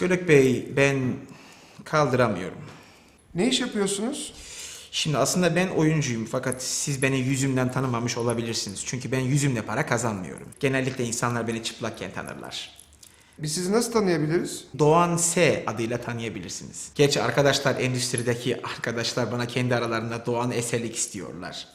Psikolog bey ben kaldıramıyorum. Ne iş yapıyorsunuz? Şimdi aslında ben oyuncuyum fakat siz beni yüzümden tanımamış olabilirsiniz. Çünkü ben yüzümle para kazanmıyorum. Genellikle insanlar beni çıplakken tanırlar. Biz sizi nasıl tanıyabiliriz? Doğan S adıyla tanıyabilirsiniz. Gerçi arkadaşlar endüstrideki arkadaşlar bana kendi aralarında Doğan Eselik istiyorlar.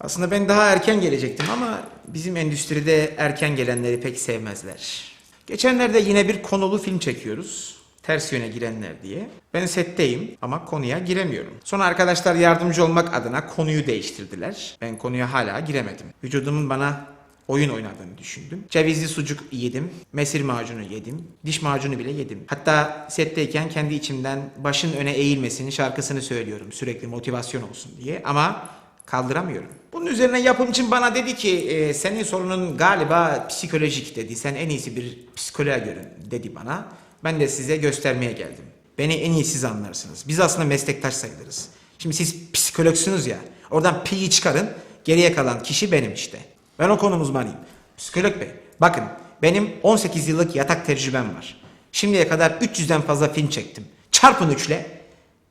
Aslında ben daha erken gelecektim ama bizim endüstride erken gelenleri pek sevmezler. Geçenlerde yine bir konulu film çekiyoruz. Ters yöne girenler diye. Ben setteyim ama konuya giremiyorum. Sonra arkadaşlar yardımcı olmak adına konuyu değiştirdiler. Ben konuya hala giremedim. Vücudumun bana oyun oynadığını düşündüm. Cevizli sucuk yedim, mesir macunu yedim, diş macunu bile yedim. Hatta setteyken kendi içimden başın öne eğilmesinin şarkısını söylüyorum sürekli motivasyon olsun diye ama kaldıramıyorum. Bunun üzerine yapımcım bana dedi ki "E, senin sorunun galiba psikolojik dedi. Sen en iyisi bir psikoloğa görün dedi bana. Ben de size göstermeye geldim. Beni en iyi siz anlarsınız. Biz aslında meslektaş sayılırız. Şimdi siz psikologsunuz ya. Oradan pi'yi çıkarın. Geriye kalan kişi benim işte. Ben o konu uzmanıyım. Psikolog bey. Bakın benim 18 yıllık yatak tecrübem var. Şimdiye kadar 300'den fazla film çektim. Çarpın üçle.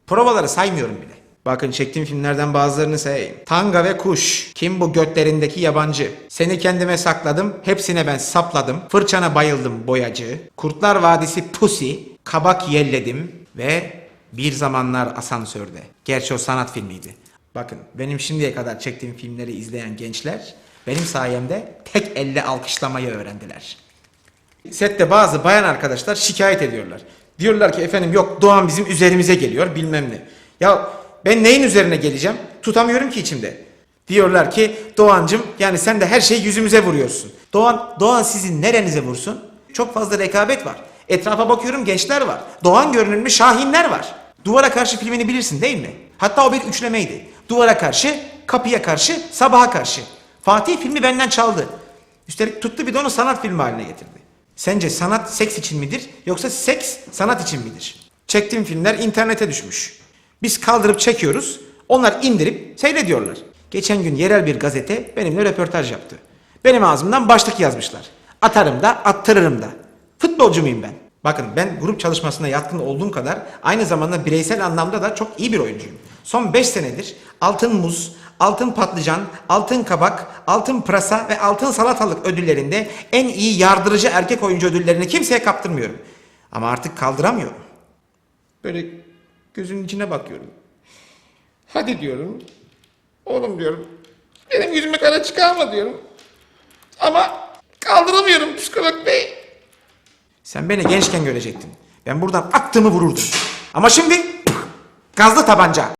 Provaları saymıyorum bile. Bakın çektiğim filmlerden bazılarını sayayım. Tanga ve Kuş. Kim bu götlerindeki yabancı? Seni kendime sakladım. Hepsine ben sapladım. Fırçana bayıldım boyacı. Kurtlar Vadisi Pussy. Kabak yelledim. Ve Bir Zamanlar Asansörde. Gerçi o sanat filmiydi. Bakın benim şimdiye kadar çektiğim filmleri izleyen gençler benim sayemde tek elle alkışlamayı öğrendiler. Sette bazı bayan arkadaşlar şikayet ediyorlar. Diyorlar ki efendim yok Doğan bizim üzerimize geliyor bilmem ne. Ya ben neyin üzerine geleceğim? Tutamıyorum ki içimde. Diyorlar ki Doğancım yani sen de her şeyi yüzümüze vuruyorsun. Doğan, Doğan sizin nerenize vursun? Çok fazla rekabet var. Etrafa bakıyorum gençler var. Doğan görünümlü şahinler var. Duvara karşı filmini bilirsin değil mi? Hatta o bir üçlemeydi. Duvara karşı, kapıya karşı, sabaha karşı. Fatih filmi benden çaldı. Üstelik tuttu bir de onu sanat filmi haline getirdi. Sence sanat seks için midir yoksa seks sanat için midir? Çektiğim filmler internete düşmüş. Biz kaldırıp çekiyoruz, onlar indirip seyrediyorlar. Geçen gün yerel bir gazete benimle röportaj yaptı. Benim ağzımdan başlık yazmışlar. Atarım da attırırım da. Futbolcu muyum ben? Bakın ben grup çalışmasına yatkın olduğum kadar aynı zamanda bireysel anlamda da çok iyi bir oyuncuyum. Son 5 senedir altın muz, altın patlıcan, altın kabak, altın pırasa ve altın salatalık ödüllerinde en iyi yardırıcı erkek oyuncu ödüllerini kimseye kaptırmıyorum. Ama artık kaldıramıyorum. Böyle gözünün içine bakıyorum. Hadi diyorum. Oğlum diyorum. Benim yüzüme kara çıkarma diyorum. Ama kaldıramıyorum psikolog bey. Sen beni gençken görecektin. Ben buradan attığımı vururdum. Ama şimdi gazlı tabanca.